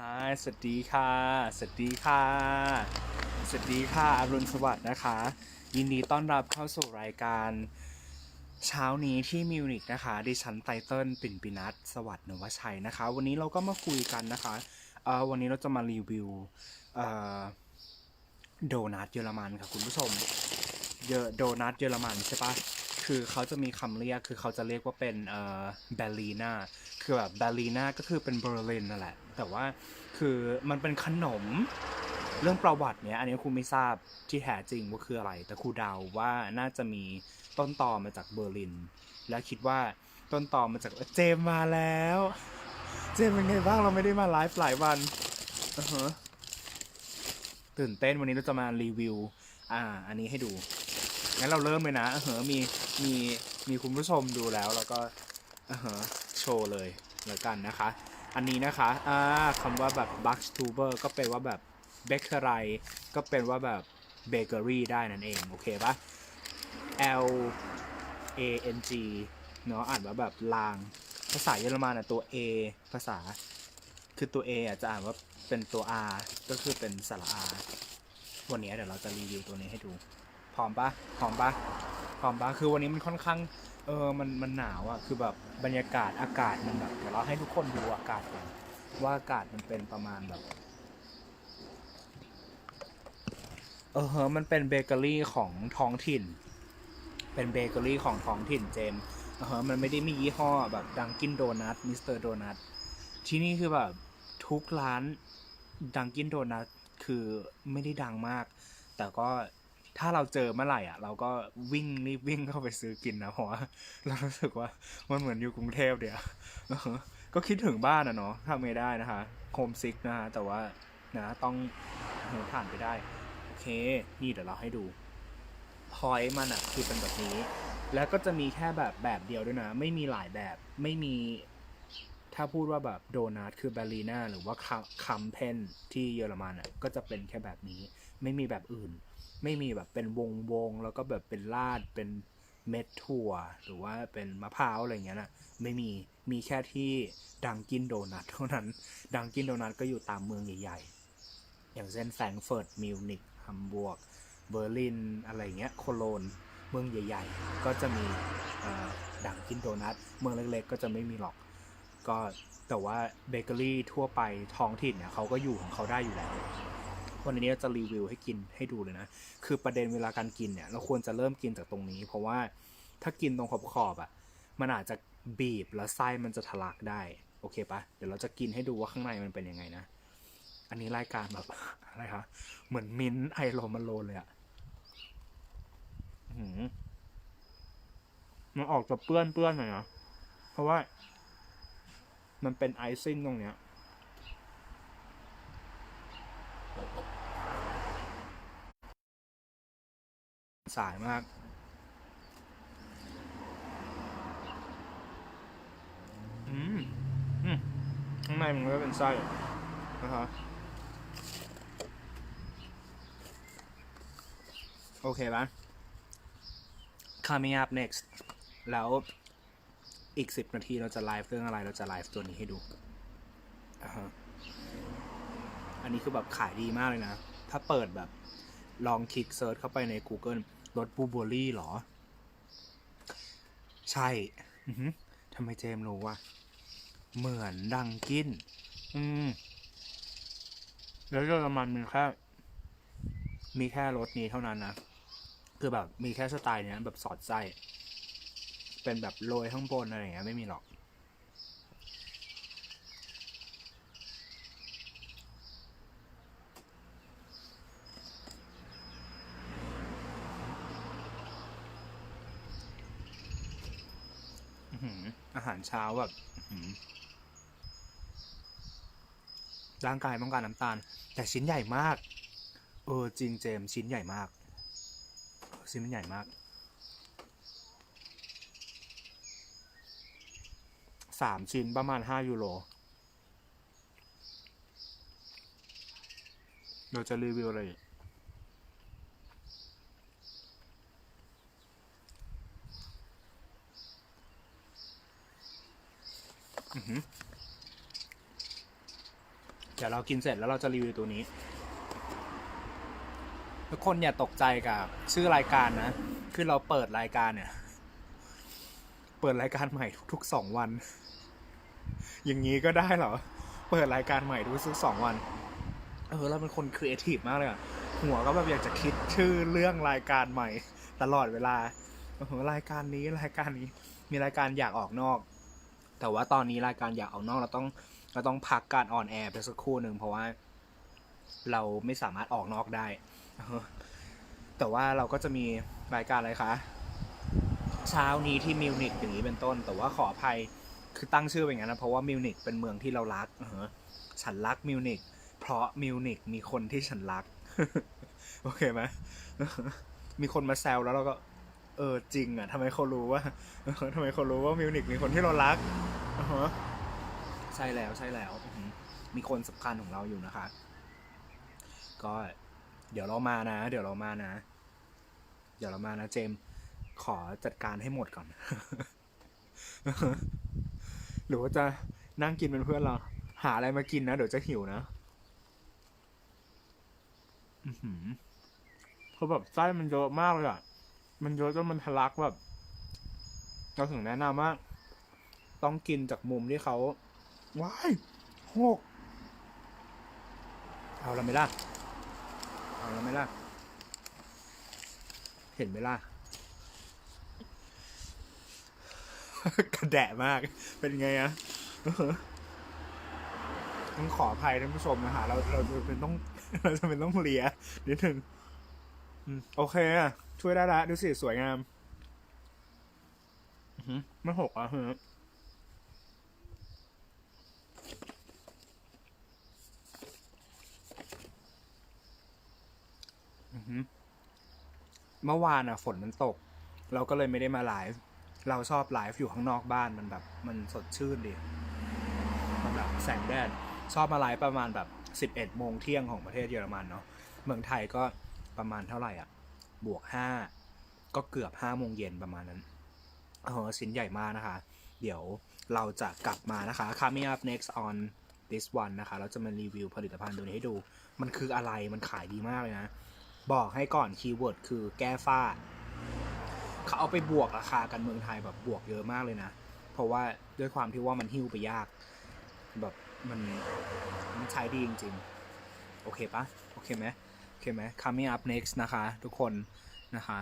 ฮายสวัสดีค่ะ สวัสดีค่ะ สวัสดีค่ะอรุณสวัสดิ์นะคะ ยินดีต้อนรับเข้าสู่รายการ เช้านี้ที่มิวนิกนะคะดิฉันไตเติ้ลปิ่นปินัทสวัสดิ์นวชัยนะคะ วันนี้เราก็มาคุยกันนะคะเอ่อวันนี้เราจะมารีวิวเอ่อโดนัทเยอรมันค่ะคุณผู้ชมเยอะโดนัทเยอรมันใช่ปะคือเขาจะมีคำเรียกคือเขาจะเรียกว่าเป็นเอ่อเบลลีนาคือแบบเบลลีนาก็คือเป็นเบอร์ลินนั่นแหละ แต่ว่าคือมันเป็นขนมเรื่องประวัติเนี้ยอันนี้ครูไม่ทราบที่แท้จริงว่าคืออะไร แต่ครูเดาว่าน่าจะมีต้นตอมาจากเบอร์ลิน และคิดว่าต้นตอมาจากเจมมาแล้ว เจมเป็นไงบ้างเราไม่ได้มาไลฟ์หลายวันอือฮะตื่นเต้นวันนี้เราจะมารีวิว อ่า อันนี้ให้ดูงั้นเราเริ่มเลยนะเออเหอมีมีมีคุณผู้ชมดูแล้ว แล้วก็เออเหอโชว์เลยแล้วกันนะคะ อันนี้นะคะอ่าคำว่าแบบ b u x t u b e r ก็เป็นว่าแบบเบเกอรี่ก็เป็นว่าแบบเบเกอรี่ได้นั่นเอง โอเคปะ L A N G เนาะอ่านว่าแบบลาง ภาษาเยอรมันอะตัว A ภาษา คือตัว A อะจะอ่านว่าเป็นตัว R ก็คือเป็นสระ R วันนี้เดี๋ยวเราจะรีวิวตัวนี้ให้ดู พร้อมปะพร้อมปะพร้อมปะคือวันนี้มันค่อนข้าง เออมันมันหนาวอะคือแบบบรรยากาศอากาศมันแบบเดี๋ยวเราให้ทุกคนดูอากาศก่อนว่าอากาศมันเป็นประมาณแบบ เออเฮะมันเป็นเบเกอรี่ของท้องถิ่น เป็นเบเกอรี่ของท้องถิ่นเจมส์เออเมันไม่ได้มียี่ห้อแบบดังกินโดนัทมิสเตอร์โดนัทที่นี่คือแบบทุกร้านดังกินโดนัทคือไม่ได้ดังมาก แต่ก็ ถ้าเราเจอเมื่อไหร่อะ เราก็วิ่งรีบวิ่งเข้าไปซื้อกินนะเพราะว่าเรารู้สึกว่ามันเหมือนอยู่กรุงเทพเดียวก็คิดถึงบ้านอะเนาะทำไม่ได้นะคะโฮมซิกนะฮะแต่ว่านะต้องผ่านไปได้ โอเค นี่เดี๋ยวเราให้ดูพอยมันอะคือเป็นแบบนี้ แล้วก็จะมีแค่แบบแบบเดียวด้วยนะ ไม่มีหลายแบบไม่มีถ้าพูดว่าแบบโดนัทคือเบลลีนาหรือว่าคัมเพนที่เยอรมันอะก็จะเป็นแค่แบบนี้ ไม่มีแบบอื่น ไม่มีแบบเป็นวงวงๆแล้วก็แบบเป็นลาดเป็นเม็ดถั่ว หรือว่าเป็นมะพร้าวอะไรเงี้ยนะไม่มีมีแค่ที่ดังกินโดนัทเท่านั้น ดังกินโดนัทก็อยู่ตามเมืองใหญ่ๆ อย่างเช่นแฟรงเฟิร์ตมิวนิกฮัมบูร์กเบอร์ลินอะไรเงี้ยโคโลนเมืองใหญ่ ๆ ก็จะมีดังกินโดนัทเมืองเล็กๆ ก็จะไม่มีหรอกก็แต่ว่าเบเกอรี่ทั่วไปท้องถิ่นเนี่ยเขาก็อยู่ของเขาได้อยู่แล้ว วันนี้จะรีวิวให้กินให้ดูเลยนะ คือประเด็นเวลาการกินเนี่ย เราควรจะเริ่มกินจากตรงนี้ เพราะว่าถ้ากินตรงขอบขอบๆอะ มันอาจจะบีบแล้วไส้มันจะทะลักได้ โอเคปะเดี๋ยวเราจะกินให้ดูว่าข้างในมันเป็นยังไงนะ อันนี้รายการแบบอะไรคะ เหมือนมิ้นไอโรมาโลเลยอะอื้อหือมันออกจะเปื้อนเปื้อนๆหน่อยนะ เพราะว่า มันเป็นไอซิ่งตรงเนี้ย สายมาก อืม อืม ข้างในมันก็เป็นไส้นะครับโอเคปะ coming up next แล้วอีกสิบนาทีเราจะไลฟ์เรื่องอะไร เราจะไลฟ์ตัวนี้ให้ดูอ่าฮะอันนี้คือแบบขายดีมากเลยนะ ถ้าเปิดแบบลองคลิกเซิร์ชเข้าไปใน Google รสบูเบอรี่หรอ ใช่อือหือทำไมเจมส์รู้ว่าเหมือนดังกิน อืม แล้วเยอรมันมีแค่ มีแค่รสนี้เท่านั้นนะ คือแบบมีแค่สไตล์เนี้ยแบบสอดไส้ เป็นแบบโรยข้างบนอะไรอย่างเงี้ยไม่มีหรอก อาหารเช้าแบบร่างกายต้องการน้ำตาล แต่ชิ้นใหญ่มาก เออจริงเจมชิ้นใหญ่มาก ชิ้นมันใหญ่มาก สามชิ้นประมาณห้ายูโรเราจะรีวิวอะไรอีก อื้อหือใจดี๋ยวเรากินเสร็จแล้วเราจะรีวิวตัวนี้ ทุกคนอย่าตกใจกับชื่อรายการนะ คือเราเปิดรายการเนี่ย เปิดรายการใหม่ทุกๆสองวัน อย่างนี้ก็ได้เหรอ เปิดรายการใหม่ทุกๆสองวัน เออเราเป็นคนครีเอทีฟมากเลยอะหัวก็แบบอยากจะคิดชื่อเรื่องรายการใหม่ ตลอดเวลาเออรายการนี้รายการนี้ มีรายการอยากออกนอก แต่ว่าตอนนี้รายการอยากออกนอกเราต้องเราต้องพักการออนแอร์ไปสักครู่หนึ่งเพราะว่า เราไม่สามารถออกนอกได้ แต่ว่าเราก็จะมีรายการอะไรคะ เช้านี้ที่มิวนิกอย่างนี้เป็นต้น แต่ว่าขออภัยคือตั้งชื่อเป็นอย่างนั้นนะเพราะว่ามิวนิกเป็นเมืองที่เรารักเออฉันรักมิวนิกเพราะมิวนิกมีคนที่ฉันรัก โอเคไหมมีคนมาแซวแล้วเราก็ เออจริง อะทำไมเขารู้ว่าทำไมเขารู้ว่ามิวนิกมีคนที่เรารักอ่าฮะใช่แล้วใช่แล้วมีคนสำคัญของเราอยู่นะคะ ก็เดี๋ยวเรามานะ เดี๋ยวเรามานะ เดี๋ยวเรามานะเจม ขอจัดการให้หมดก่อน หรือว่าจะนั่งกินเป็นเพื่อนเรา หาอะไรมากินนะ เดี๋ยวจะหิวนะอือหือคือแบบไส้มันเยอะมากเลยอะ มันเยอะจนมันทะลักแบบเราถึงแนะนำว่า ต้องกินจากมุมที่เขาว้ายหกเอาละไหมล่ะ เอาละไหมล่ะ เห็นไหมล่ะ กระแดะมาก เป็นไงอะต้องขออภัยท่านผู้ชมนะฮะเราเราจะเป็นต้อง เราจะเป็นต้องเลียนิดนึงอืม โอเคอะช่วยได้ละดูสิ สวยงามอือหือไม่หกอะฮะอือหือเมื่อวานอะ ฝนมันตก เราก็เลยไม่ได้มาไลฟ์เราชอบไลฟ์อยู่ข้างนอกบ้านมันแบบ มันสดชื่นดีมันแบบแสงแดดชอบมาไลฟ์ประมาณแบบสิบเอ็ดโมงเที่ยงของประเทศเยอรมันเนาะเมืองไทยก็ ประมาณเท่าไหร่อะ บวกห้าก็เกือบห้าโมงเย็นประมาณนั้นเออชิ้นใหญ่มากนะคะ เดี๋ยวเราจะกลับมานะคะ coming up next on this one นะคะ เราจะมารีวิวผลิตภัณฑ์ตัวนี้ให้ดู มันคืออะไร มันขายดีมากเลยนะ บอกให้ก่อนคีย์เวิร์ดคือแก้ฝ้า เขาเอาไปบวกราคากันเมืองไทยแบบบวกเยอะมากเลยนะ เพราะว่าด้วยความที่ว่ามันหิ้วไปยาก แบบมันมันใช้ดีจริง ๆ โอเคปะโอเคไหม เคไหม coming up next นะคะ ทุกคนนะคะ